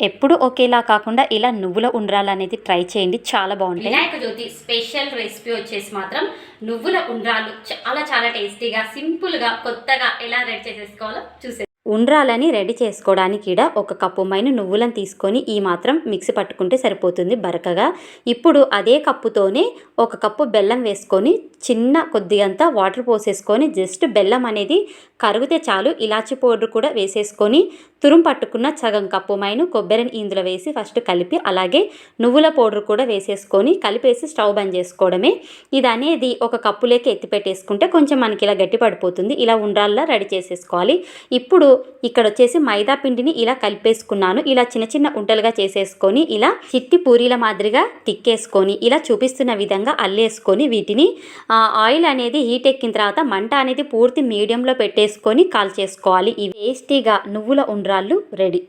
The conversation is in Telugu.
ఎప్పుడు ఒకేలా కాకుండా ఇలా నువ్వుల ఉండ్రాలు అనేది ట్రై చేయండి. చాలా బాగుంటాయి. వినాయక జ్యోతి స్పెషల్ రెసిపీ వచ్చేసి మాత్రం నువ్వుల ఉండ్రాలు చాలా చాలా టేస్టీగా సింపుల్గా కొత్తగా ఎలా రెడీ చేసేసుకోవాలో చూసే ఉండ్రాలని రెడీ చేసుకోవడానికి ఇడ ఒక కప్పు మైన నువ్వులను తీసుకొని ఈ మాత్రం మిక్సీ పట్టుకుంటే సరిపోతుంది బరకగా. ఇప్పుడు అదే కప్పుతోనే ఒక కప్పు బెల్లం వేసుకొని చిన్న కొద్దిగంత వాటర్ పోసేసుకొని జస్ట్ బెల్లం అనేది కరిగితే చాలు. ఇలాచి పౌడర్ కూడా వేసేసుకొని తురుం పట్టుకున్న సగం కప్పు మైన కొబ్బరిని ఇందులో వేసి ఫస్ట్ కలిపి అలాగే నువ్వుల పౌడర్ కూడా వేసేసుకొని కలిపేసి స్టవ్ బంద్ చేసుకోవడమే. ఇది అనేది ఒక కప్పులోకి ఎత్తిపెట్టేసుకుంటే కొంచెం మనకి ఇలా గట్టి పడిపోతుంది ఇలా ఉండ్రాల్లా రెడీ చేసేసుకోవాలి. ఇప్పుడు ఇక్కడ వచ్చేసి మైదా పిండిని ఇలా కలిపేసుకున్నాను. ఇలా చిన్న చిన్న ఉంటలుగా చేసేసుకొని ఇలా చిట్టి పూరీల మాదిరిగా తిక్కేసుకొని ఇలా చూపిస్తున్న విధంగా అల్లేసుకొని వీటిని ఆయిల్ అనేది హీట్ ఎక్కిన తర్వాత మంట అనేది పూర్తి మీడియంలో పెట్టేసుకొని కాల్చేసుకోవాలి. ఇవి టేస్టీగా నువ్వుల ఉండ్రాళ్ళు రెడీ.